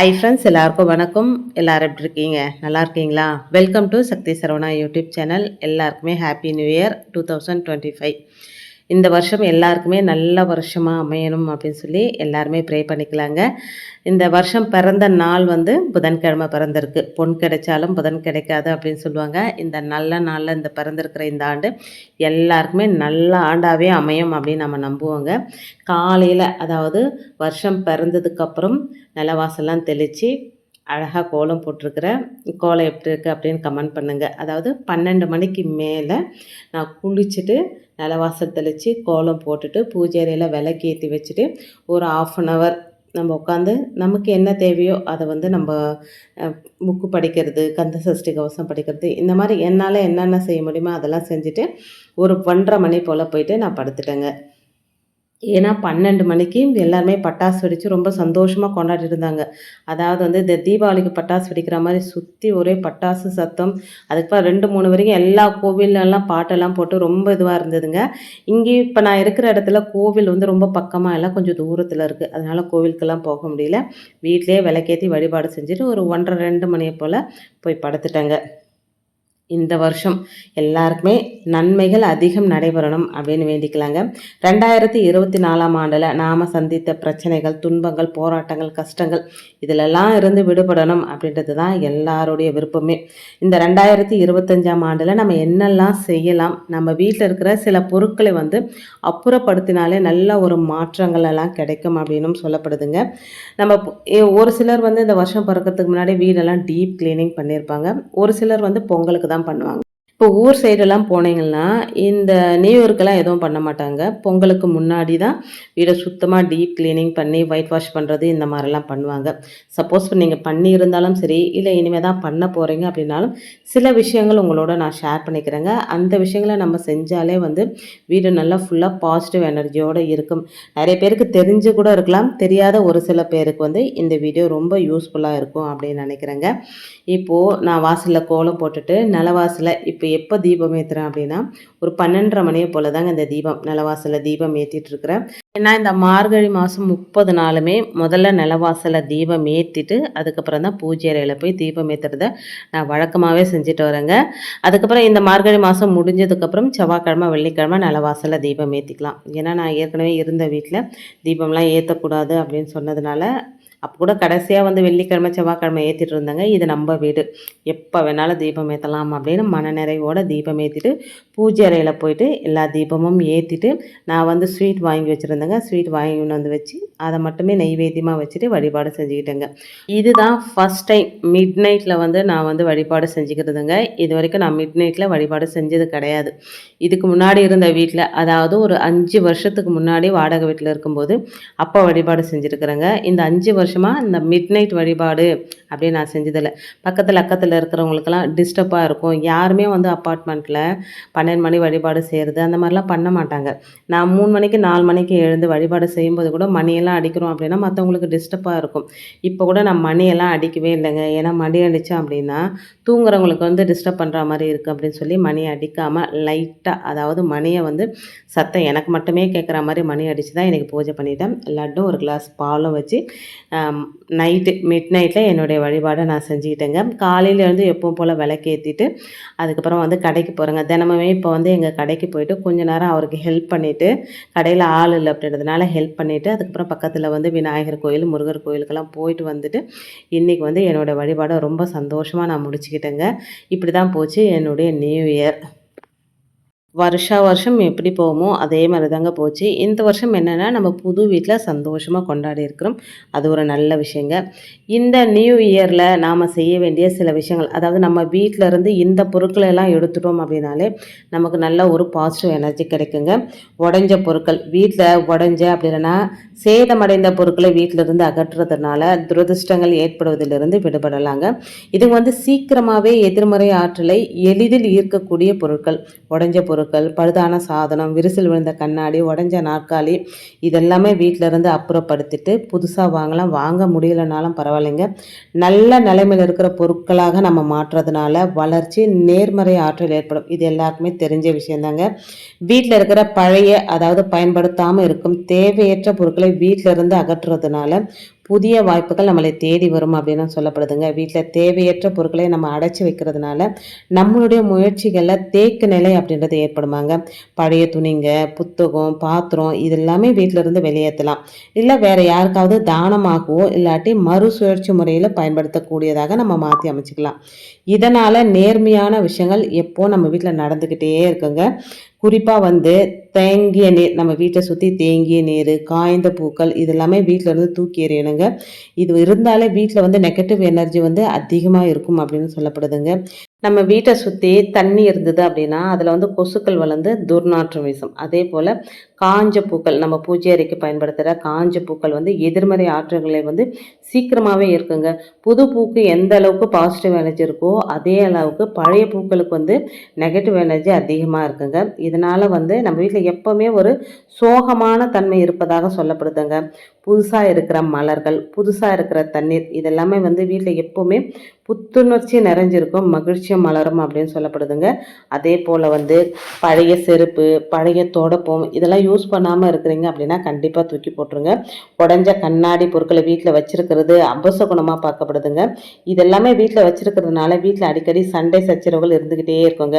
ஐ friends எல்லாருக்கும் வணக்கம். எல்லாரும் எப்படி இருக்கீங்க? நல்லா இருக்கீங்களா? Welcome to Sakthi Saravana YouTube channel எல்லாருக்குமே happy new year two thousand twenty five இந்த வருஷம் எல்லாருக்குமே நல்ல வருஷமாக அமையணும் அப்படின்னு சொல்லி எல்லாருமே ப்ரே பண்ணிக்கலாங்க. இந்த வருஷம் பிறந்த நாள் வந்து புதன்கிழமை பிறந்திருக்கு. பொன் கிடைச்சாலும் புதன் கிடைக்காது அப்படின்னு சொல்லுவாங்க. இந்த நல்ல நாளில் இந்த பிறந்திருக்கிற இந்த ஆண்டு எல்லாருக்குமே நல்ல ஆண்டாகவே அமையும் அப்படின்னு நம்ம நம்புவோங்க. காலையில் அதாவது வருஷம் பிறந்ததுக்கப்புறம் நிலவாசல்லாம் தெளித்து அழகாக கோலம் போட்டிருக்கிற கோலம் எப்படி இருக்குது அப்படின்னு கமெண்ட் பண்ணுங்கள் அதாவது பன்னெண்டு மணிக்கு மேலே நான் குளிச்சுட்டு நிலவாசல் தெளித்து கோலம் போட்டுட்டு பூஜைறையில் விளக்கேற்றி வச்சுட்டு ஒரு ஆஃப் அன் ஹவர் நம்ம உட்காந்து நமக்கு என்ன தேவையோ அதை வந்து நம்ம புக்கு படிக்கிறது கந்த சஷ்டி கவசம் படிக்கிறது இந்த மாதிரி என்னால் என்னென்ன செய்ய முடியுமோ அதெல்லாம் செஞ்சுட்டு ஒரு ஒன்றரை மணி போல் போயிட்டு நான் படுத்துட்டேங்க. ஏன்னா பன்னெண்டு மணிக்கு எல்லாருமே பட்டாசு வெடித்து ரொம்ப சந்தோஷமாக கொண்டாடிட்டு இருந்தாங்க. அதாவது வந்து இந்த தீபாவளிக்கு பட்டாசு வெடிக்கிற மாதிரி சுற்றி ஒரே பட்டாசு சத்தம். அதுக்கப்புறம் ரெண்டு மூணு வரைக்கும் எல்லா கோவிலெல்லாம் பாட்டெல்லாம் போட்டு ரொம்ப இதுவாக இருந்ததுங்க. இங்கே இப்போ நான் இருக்கிற இடத்துல கோவில் வந்து ரொம்ப பக்கமாக எல்லாம் கொஞ்சம் தூரத்தில் இருக்குது அதனால் கோவிலுக்கெல்லாம் போக முடியல. வீட்டிலே விளக்கேற்றி வழிபாடு செஞ்சுட்டு ஒரு ஒன்றரை ரெண்டு மணியை போல் போய் படுத்துட்டேங்க. இந்த வருஷம் எல்லாருக்குமே நன்மைகள் அதிகம் நடைபெறணும் அப்படின்னு வேண்டிக்கலாங்க. ரெண்டாயிரத்தி இருபத்தி நாலாம் ஆண்டில் நாம் சந்தித்த பிரச்சனைகள் துன்பங்கள் போராட்டங்கள் கஷ்டங்கள் இதிலெல்லாம் இருந்து விடுபடணும் அப்படின்றது தான் எல்லாருடைய விருப்பமே. இந்த ரெண்டாயிரத்தி இருபத்தஞ்சாம் ஆண்டில் நம்ம என்னெல்லாம் செய்யலாம் நம்ம வீட்டில் இருக்கிற சில பொருட்களை வந்து அப்புறப்படுத்தினாலே நல்ல ஒரு மாற்றங்கள் எல்லாம் கிடைக்கும் அப்படின்னு சொல்லப்படுதுங்க. நம்ம ஒரு சிலர் வந்து இந்த வருஷம் பிறக்கிறதுக்கு முன்னாடி வீடெல்லாம் டீப் கிளீனிங் பண்ணியிருப்பாங்க. ஒரு சிலர் வந்து பொங்கலுக்கு தான் தான் பண்ணுவாங்க. இப்போ ஊர் சைடெல்லாம் போனீங்கன்னா இந்த நியூ இயர்க்கெல்லாம் எதுவும் பண்ண மாட்டாங்க. பொங்கலுக்கு முன்னாடி தான் வீடை சுத்தமாக டீப் க்ளீனிங் பண்ணி ஒயிட் வாஷ் பண்ணுறது இந்த மாதிரிலாம் பண்ணுவாங்க. சப்போஸ் நீங்கள் பண்ணியிருந்தாலும் சரி இல்லை இனிமேல் தான் பண்ண போகிறீங்க அப்படின்னாலும் சில விஷயங்கள் உங்களோட நான் ஷேர் பண்ணிக்கிறேங்க. அந்த விஷயங்களை நம்ம செஞ்சாலே வந்து வீடு நல்லா ஃபுல்லாக பாசிட்டிவ் எனர்ஜியோடு இருக்கும். நிறைய பேருக்கு தெரிஞ்சு கூட இருக்கலாம். தெரியாத ஒரு சில பேருக்கு வந்து இந்த வீடியோ ரொம்ப யூஸ்ஃபுல்லாக இருக்கும் அப்படின்னு நினைக்கிறேங்க. இப்போது நான் வாசலில் கோலம் போட்டுட்டு நிலவாசலில் இப்போ இப்போ எப்போ தீபம் ஏற்றுறேன் அப்படின்னா ஒரு பன்னெண்டரை மணியை போல் தாங்க இந்த தீபம் நிலவாசலில் தீபம் ஏற்றிட்டு இருக்கிறேன் ஏன்னா இந்த மார்கழி மாதம் முப்பது நாளுமே முதல்ல நிலவாசலில் தீபம் ஏற்றிட்டு அதுக்கப்புறம் தான் பூஜை அறையில் போய் தீபம் ஏற்றுறத நான் வழக்கமாகவே செஞ்சுட்டு வரேங்க. அதுக்கப்புறம் இந்த மார்கழி மாதம் முடிஞ்சதுக்கப்புறம் செவ்வாய்க்கிழமை வெள்ளிக்கிழமை நிலவாசலில் தீபம் ஏற்றிக்கலாம் ஏன்னா நான் ஏற்கனவே இருந்த வீட்டில் தீபம்லாம் ஏற்றக்கூடாது அப்படின்னு சொன்னதுனால அப்போ கூட கடைசியாக வந்து வெள்ளிக்கிழமை செவ்வாய்க்கிழமை ஏற்றிட்டு இருந்தாங்க இது நம்ம வீடு. எப்போ வேணாலும் தீபம் ஏற்றலாம் அப்படின்னு மனநிறைவோட தீபம் ஏற்றிட்டு பூஜை அறையில் போயிட்டு எல்லா தீபமும் ஏற்றிட்டு நான் வந்து ஸ்வீட் வாங்கி வச்சுருந்தேங்க. ஸ்வீட் வாங்கி வந்து வச்சு அதை மட்டுமே நெய்வேத்தியமாக வச்சுட்டு வழிபாடு செஞ்சுக்கிட்டேங்க. இதுதான் ஃபஸ்ட் டைம் மிட் நைட்டில் வந்து நான் வந்து வழிபாடு செஞ்சுக்கிறதுங்க. இது வரைக்கும் நான் மிட் நைட்டில் வழிபாடு செஞ்சது கிடையாது. இதுக்கு முன்னாடி இருந்த வீட்டில் அதாவது ஒரு அஞ்சு வருஷத்துக்கு முன்னாடி வாடகை வீட்டில் இருக்கும்போது அப்போ வழிபாடு செஞ்சுருக்குறேங்க. இந்த அஞ்சு வருஷம் வருஷமாக இந்த மிட் நைட் வழிபாடு அப்படின்னு நான் செஞ்சதில்லை. பக்கத்தில் அக்கத்தில் இருக்கிறவங்களுக்கெல்லாம் டிஸ்டர்பாக இருக்கும். யாருமே வந்து அப்பார்ட்மெண்ட்டில் பன்னெண்டு மணி வழிபாடு செய்கிறது அந்த மாதிரிலாம் பண்ண மாட்டாங்க. நான் மூணு மணிக்கு நாலு மணிக்கு எழுந்து வழிபாடு செய்யும்போது கூட மணியெல்லாம் அடிக்கிறோம் அப்படின்னா மற்றவங்களுக்கு டிஸ்டர்பாக இருக்கும். இப்போ கூட நான் மணியெல்லாம் அடிக்கவே இல்லைங்க. ஏன்னா மணி அடித்தேன் அப்படின்னா தூங்குறவங்களுக்கு வந்து டிஸ்டர்ப் பண்ணுற மாதிரி இருக்குது அப்படின்னு சொல்லி மணி அடிக்காமல் லைட்டாக அதாவது மணியை வந்து சத்தம் எனக்கு மட்டுமே கேட்குற மாதிரி மணி அடித்து தான் எனக்கு பூஜை பண்ணிட்டேன். லட்டும் ஒரு கிளாஸ் பாலும் வச்சு நைட்டு மிட் நைட்டில் என்னுடைய வழிபாடை நான் செஞ்சுக்கிட்டேங்க. காலையிலேருந்து எப்பவும் போல் விளக்கேற்றிட்டு அதுக்கப்புறம் வந்து கடைக்கு போகிறேங்க தினமுமே இப்போ வந்து எங்கள் கடைக்கு போயிட்டு கொஞ்ச நேரம் அவருக்கு ஹெல்ப் பண்ணிவிட்டு கடையில் ஆள் இல்லை அப்படின்றதுனால ஹெல்ப் பண்ணிவிட்டு அதுக்கப்புறம் பக்கத்தில் வந்து விநாயகர் கோயில் முருகர் கோயிலுக்கெல்லாம் போயிட்டு வந்துட்டு இன்றைக்கி வந்து என்னோடய வழிபாடை ரொம்ப சந்தோஷமாக நான் முடிச்சுக்கிட்டேங்க. இப்படி தான் போச்சு என்னுடைய நியூ இயர் வருஷா வருஷம் எப்படி போவோமோ அதே மாதிரி தாங்க போச்சு. இந்த வருஷம் என்னென்னா நம்ம புது வீட்டில் சந்தோஷமாக கொண்டாடி இருக்கிறோம். அது ஒரு நல்ல விஷயங்க. இந்த நியூ இயரில் நாம் செய்ய வேண்டிய சில விஷயங்கள் அதாவது நம்ம வீட்டில் இருந்து இந்த பொருட்களை எல்லாம் எடுத்துட்டோம் அப்படின்னாலே நமக்கு நல்ல ஒரு பாசிட்டிவ் எனர்ஜி கிடைக்குங்க. உடஞ்ச பொருட்கள் வீட்டில் உடஞ்ச அப்படின்னா சேதமடைந்த பொருட்களை வீட்டிலிருந்து அகற்றுறதுனால துரதிருஷ்டங்கள் ஏற்படுவதிலிருந்து விடுபடலாங்க. இது வந்து சீக்கிரமாகவே எதிர்மறை ஆற்றலை எளிதில் ஈர்க்கக்கூடிய பொருட்கள் உடஞ்ச பொருட்கள் பொருட்கள் பழுதான சாதனம் விரிசல் விழுந்த கண்ணாடி உடஞ்ச நாற்காலி இதெல்லாமே வீட்டிலேருந்து அப்புறப்படுத்திட்டு புதுசாக வாங்கலாம். வாங்க முடியலனாலும் பரவாயில்லைங்க. நல்ல நிலைமையில் இருக்கிற பொருட்களாக நம்ம மாற்றுறதுனால வளர்ச்சி நேர்மறை ஆற்றல் ஏற்படும். இது எல்லாருக்குமே தெரிஞ்ச விஷயந்தாங்க. வீட்டில் இருக்கிற பழைய அதாவது பயன்படுத்தாமல் இருக்கும் தேவையற்ற பொருட்களை வீட்டிலிருந்து அகற்றுறதுனால புதிய வாய்ப்புகள் நம்மளை தேடி வரும் அப்படின்னு சொல்லப்படுதுங்க. வீட்டில் தேவையற்ற பொருட்களை நம்ம அடைச்சி வைக்கிறதுனால நம்மளுடைய முயற்சிகளில் தேக்கு நிலை அப்படின்றது ஏற்படுமாங்க. பழைய துணிங்க புத்தகம் பாத்திரம் இது எல்லாமே இருந்து வெளியேற்றலாம். இல்லை வேறு யாருக்காவது தானமாகவோ இல்லாட்டி மறுசுழற்சி முறையில் பயன்படுத்தக்கூடியதாக நம்ம மாற்றி அமைச்சிக்கலாம். இதனால் நேர்மையான விஷயங்கள் எப்போ நம்ம வீட்டில் நடந்துக்கிட்டே இருக்குங்க. குறிப்பாக வந்து தேங்கிய நீர் நம்ம வீட்டை சுற்றி தேங்கிய நீர் காய்ந்த பூக்கள் இதெல்லாமே வீட்டில் இருந்து தூக்கி எறியணுங்க. இது இருந்தாலே வீட்டில் வந்து நெகட்டிவ் எனர்ஜி வந்து அதிகமாக இருக்கும் அப்படின்னு சொல்லப்படுதுங்க. நம்ம வீட்டை சுற்றி தண்ணி இருந்தது அப்படின்னா அதில் வந்து கொசுக்கள் வளர்ந்து துர்நாற்றம் வீசும். அதே போல் காஞ்ச பூக்கள் நம்ம பூஜை அறைக்கு பயன்படுத்துகிற காஞ்ச பூக்கள் வந்து எதிர்மறை ஆற்றல்களை வந்து சீக்கிரமாகவே இருக்குங்க. புது பூக்கு எந்த அளவுக்கு பாசிட்டிவ் எனர்ஜி இருக்கோ அதே அளவுக்கு பழைய பூக்களுக்கு வந்து நெகட்டிவ் எனர்ஜி அதிகமாக இருக்குங்க. இதனால் வந்து நம்ம வீட்டில் எப்போவுமே ஒரு சோகமான தன்மை இருப்பதாக சொல்லப்படுதுங்க. புதுசாக இருக்கிற மலர்கள் புதுசாக இருக்கிற தண்ணீர் இதெல்லாமே வந்து வீட்டில் எப்போவுமே புத்துணர்ச்சி நிறைஞ்சிருக்கும் மகிழ்ச்சியும் மலரும் அப்படின்னு சொல்லப்படுதுங்க. அதே போல் வந்து பழைய செருப்பு பழைய தொடப்பம் இதெல்லாம் யூஸ் பண்ணாமல் இருக்கிறீங்க அப்படின்னா கண்டிப்பாக தூக்கி போட்டுருங்க. உடஞ்ச கண்ணாடி பொருட்களை வீட்டில் அபச அபசகுணமாக பார்க்கப்படுதுங்க. இதெல்லாமே வீட்டில் வச்சுருக்கிறதுனால வீட்டில் அடிக்கடி சண்டை சச்சரவுகள் இருந்துக்கிட்டே இருக்குங்க.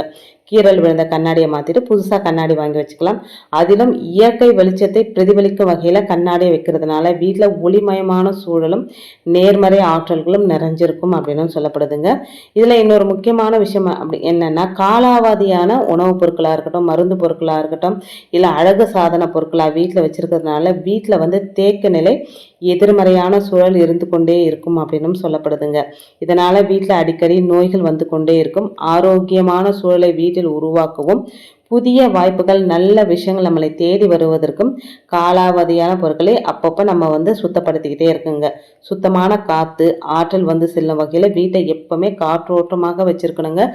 கீறல் விழுந்த கண்ணாடியை மாற்றிட்டு புதுசாக கண்ணாடி வாங்கி வச்சுக்கலாம். அதிலும் இயற்கை வெளிச்சத்தை பிரதிபலிக்கும் வகையில் கண்ணாடியை வைக்கிறதுனால வீட்டில் ஒளிமயமான சூழலும் நேர்மறை ஆற்றல்களும் நிறைஞ்சிருக்கும் அப்படின்னு சொல்லப்படுதுங்க. இதில் இன்னொரு முக்கியமான விஷயம் அப்படி என்னென்னா காலாவதியான உணவுப் பொருட்களாக இருக்கட்டும் மருந்து பொருட்களாக இருக்கட்டும் இல்லை அழகு சாதன பொருட்களாக வீட்டில் வச்சுருக்கிறதுனால வீட்டில் வந்து தேக்க நிலை எதிர்மறையான சூழல் இருந்து கொண்டே இருக்கும் அப்படின்னும் சொல்லப்படுதுங்க. இதனால் வீட்டில் அடிக்கடி நோய்கள் வந்து கொண்டே இருக்கும். ஆரோக்கியமான சூழலை வீட்டில் உருவாக்கவும் புதிய வாய்ப்புகள் நல்ல விஷயங்கள் நம்மளை தேடி வருவதற்கும் காலாவதியான பொருட்களை அப்பப்போ நம்ம வந்து சுத்தப்படுத்திக்கிட்டே இருக்குங்க. சுத்தமான காற்று ஆற்றல் வந்து செல்லும் வகையில் வீட்டை எப்போவுமே காற்றோட்டமாக வச்சுருக்கணுங்க.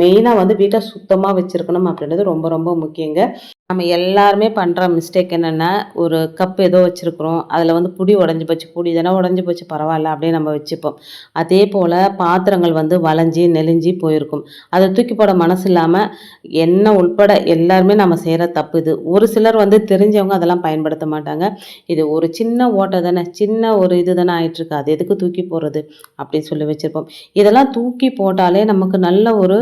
மெயினாக வந்து வீட்டை சுத்தமாக வச்சுருக்கணும் அப்படின்றது ரொம்ப ரொம்ப முக்கியங்க. நம்ம எல்லாருமே பண்ணுற மிஸ்டேக் என்னென்னா ஒரு கப் ஏதோ வச்சுருக்குறோம். அதில் வந்து புடி உடஞ்சி போச்சு. புடி தானே உடஞ்சி போச்சு. பரவாயில்ல அப்படியே நம்ம வச்சுப்போம். அதே போல் பாத்திரங்கள் வந்து வளைஞ்சி நெலிஞ்சி போயிருக்கும். அதை தூக்கி போட மனசு இல்லாமல் என்ன உள்பட எல்லாருமே நம்ம செய்கிற தப்பு இது. ஒரு சிலர் வந்து தெரிஞ்சவங்க அதெல்லாம் பயன்படுத்த மாட்டாங்க. இது ஒரு சின்ன ஓட்டை தானே சின்ன ஒரு இது தானே ஆயிட்டுருக்கு அது எதுக்கு தூக்கி போடுறது அப்படின்னு சொல்லி வச்சுருப்போம். இதெல்லாம் தூக்கி போட்டாலே நமக்கு நல்ல ஒரு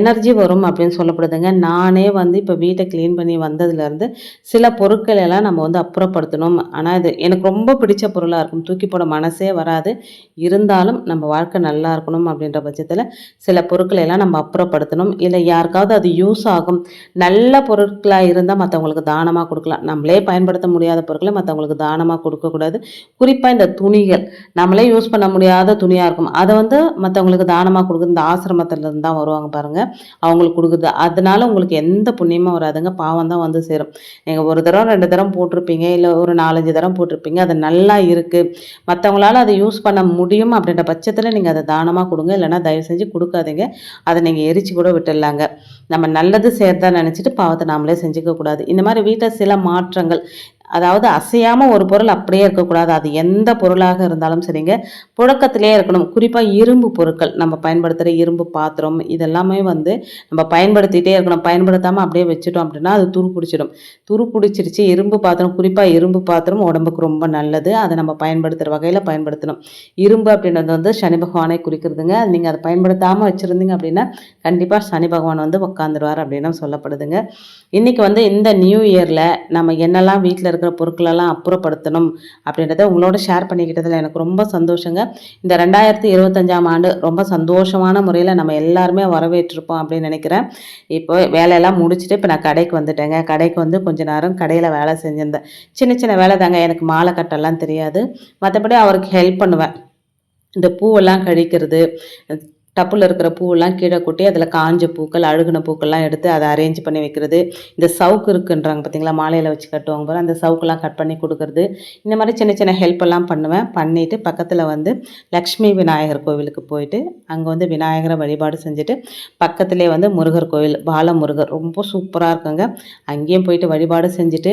எனர்ஜி வரும் அப்படின்னு சொல்லப்படுதுங்க. நானே வந்து இப்போ வீட்டை க்ளீன் பண்ணி வந்ததுலேருந்து சில பொருட்கள் எல்லாம் நம்ம வந்து அப்புறப்படுத்தணும். ஆனால் இது எனக்கு ரொம்ப பிடிச்ச பொருளாக இருக்கும். தூக்கி போட மனசே வராது. இருந்தாலும் நம்ம வாழ்க்கை நல்லா இருக்கணும் அப்படின்ற பட்சத்தில் சில பொருட்களை எல்லாம் நம்ம அப்புறப்படுத்தணும். இல்லை யாருக்காவது அது யூஸ் ஆகும். நல்ல பொருட்களாக இருந்தால் மற்றவங்களுக்கு தானமாக கொடுக்கலாம். நம்மளே பயன்படுத்த முடியாத பொருட்களை மற்றவங்களுக்கு தானமாக கொடுக்கக்கூடாது குறிப்பாக இந்த துணிகள். நம்மளே யூஸ் பண்ண முடியாத துணியாக இருக்கும். அதை வந்து மற்றவங்களுக்கு தானமாக கொடுக்குறது இந்த ஆசிரமத்துலேருந்து தான் வருவாங்க பாருங்கள் அவங்களுக்கு கொடுக்குது. அதனால உங்களுக்கு எந்த புண்ணியமும் வராதுங்க. பாவம் தான் வந்து சேரும். நீங்கள் ஒரு தரம் ரெண்டு தரம் போட்டிருப்பீங்க இல்லை ஒரு நாலஞ்சு தரம் போட்டிருப்பீங்க அது நல்லா இருக்குது மற்றவங்களால அதை யூஸ் பண்ண முடியும் அப்படின்ற பட்சத்தில் நீங்கள் அதை தானமாக கொடுங்க இல்லைனா தயவு செஞ்சு கொடுக்காதீங்க. அதை நீங்கள் எரிச்சு கூட விட்டுடலாங்க. நம்ம நல்லது சேர்த்தா நினச்சிட்டு பாவத்தை நாமளே செஞ்சுக்க கூடாது இந்த மாதிரி வீட்டில் சில மாற்றங்கள் அதாவது அசையாமல் ஒரு பொருள் அப்படியே இருக்கக்கூடாது. அது எந்த பொருளாக இருந்தாலும் சரிங்க. புழக்கத்திலே இருக்கணும். குறிப்பாக இரும்பு பொருட்கள். நம்ம பயன்படுத்துகிற இரும்பு பாத்திரம் இதெல்லாமே வந்து நம்ம பயன்படுத்திகிட்டே இருக்கணும். பயன்படுத்தாமல் அப்படியே வச்சுட்டோம் அப்படின்னா அது துரு பிடிச்சிடும் துரு பிடிச்சிருச்சு இரும்பு பாத்திரம் குறிப்பாக இரும்பு பாத்திரம் உடம்புக்கு ரொம்ப நல்லது. அதை நம்ம பயன்படுத்துகிற வகையில் பயன்படுத்தணும். இரும்பு அப்படின்றது வந்து சனி பகவானை குறிக்கிறதுங்க. நீங்கள் அதை பயன்படுத்தாமல் வச்சுருந்தீங்க அப்படின்னா கண்டிப்பாக சனி பகவான் வந்து உட்காந்துருவார் அப்படின்னு சொல்லப்படுதுங்க. இன்றைக்கி வந்து இந்த நியூ இயரில் நம்ம என்னெல்லாம் வீட்டில் இருக்கிற பொருட்களெல்லாம் அப்புறப்படுத்தணும் அப்படின்றத உங்களோட ஷேர் பண்ணிக்கிட்டதில் எனக்கு ரொம்ப சந்தோஷங்க. இந்த ரெண்டாயிரத்தி இருபத்தஞ்சாம் ஆண்டு ரொம்ப சந்தோஷமான முறையில் நம்ம எல்லாருமே வரவேற்றிருப்போம் அப்படின்னு நினைக்கிறேன். இப்போ வேலையெல்லாம் முடிச்சுட்டு இப்போ நான் கடைக்கு வந்துட்டேங்க. கடைக்கு வந்து கொஞ்ச நேரம் கடையில் வேலை செஞ்சிருந்தேன். சின்ன சின்ன வேலை தாங்க. எனக்கு மாலை கட்டெல்லாம் தெரியாது. மற்றபடி அவருக்கு ஹெல்ப் பண்ணுவேன். இந்த பூவெல்லாம் கழிக்கிறது டப்பில் இருக்கிற பூவெல்லாம் கீழே கொட்டி அதில் காஞ்ச பூக்கள் அழுகுன பூக்கள்லாம் எடுத்து அதை அரேஞ்ச் பண்ணி வைக்கிறது. இந்த சவுக்கு இருக்குன்றாங்க பார்த்தீங்களா மாலையில் வச்சு கட்டுவாங்க போகிற அந்த சவுக்கெல்லாம் கட் பண்ணி கொடுக்குறது. இந்த மாதிரி சின்ன சின்ன ஹெல்ப் எல்லாம் பண்ணுவேன். பண்ணிவிட்டு பக்கத்தில் வந்து லக்ஷ்மி விநாயகர் கோவிலுக்கு போயிட்டு அங்கே வந்து விநாயகரை வழிபாடு செஞ்சுட்டு பக்கத்துலேயே வந்து முருகர் கோவில் பாலமுருகர் ரொம்ப சூப்பராக இருக்குங்க. அங்கேயும் போயிட்டு வழிபாடு செஞ்சுட்டு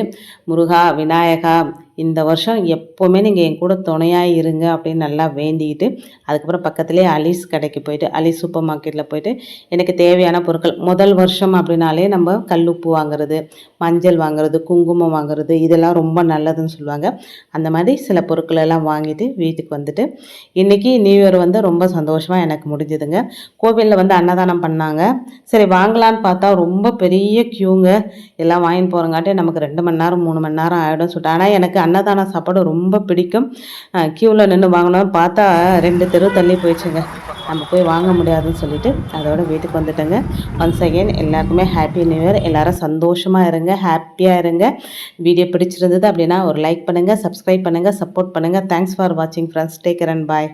முருகா விநாயகா இந்த வருஷம் எப்போவுமே நீங்கள் என் கூட துணையாக இருங்க அப்படின்னு நல்லா வேண்டிக்கிட்டு அதுக்கப்புறம் பக்கத்துலேயே அலிஸ் கடைக்கு போயிட்டு அலிஸ் சூப்பர் மார்க்கெட்டில் போயிட்டு எனக்கு தேவையான பொருட்கள் முதல் வருஷம் அப்படின்னாலே நம்ம கல்லுப்பு வாங்குறது மஞ்சள் வாங்குறது குங்குமம் வாங்குறது இதெல்லாம் ரொம்ப நல்லதுன்னு சொல்லுவாங்க. அந்த மாதிரி சில பொருட்கள் எல்லாம் வாங்கிட்டு வீட்டுக்கு வந்துட்டு இன்றைக்கி நியூ இயர் வந்து ரொம்ப சந்தோஷமாக எனக்கு முடிஞ்சுதுங்க. கோவிலில் வந்து அன்னதானம் பண்ணாங்க. சரி வாங்கலான்னு பார்த்தா ரொம்ப பெரிய க்யூங்க எல்லாம் வாங்கின்னு போகிறங்காட்டி நமக்கு ரெண்டு மணி நேரம் மூணு மணி நேரம் ஆகிடும் சொல்லிட்டு ஆனால் எனக்கு அன்னதான சாப்பாடு ரொம்ப பிடிக்கும். க்யூவில் நின்று வாங்கினோம் பார்த்தா ரெண்டு தெரு தள்ளி போயிடுச்சுங்க. நம்ம போய் வாங்க முடியாதுன்னு சொல்லிட்டு அதோட வீட்டுக்கு வந்துட்டேங்க. ஒன்ஸ் அகெயின் எல்லாருக்குமே ஹாப்பி நியூ இயர் எல்லாரும் சந்தோஷமாக இருங்க. ஹாப்பியாக இருங்க. வீடியோ பிடிச்சிருந்தது அப்படின்னா ஒரு லைக் பண்ணுங்கள் சப்ஸ்கிரைப் பண்ணுங்கள் சப்போர்ட் பண்ணுங்கள் தேங்க்ஸ் ஃபார் வாட்சிங் ஃப்ரெண்ட்ஸ் டேக் அண்ட் பாய்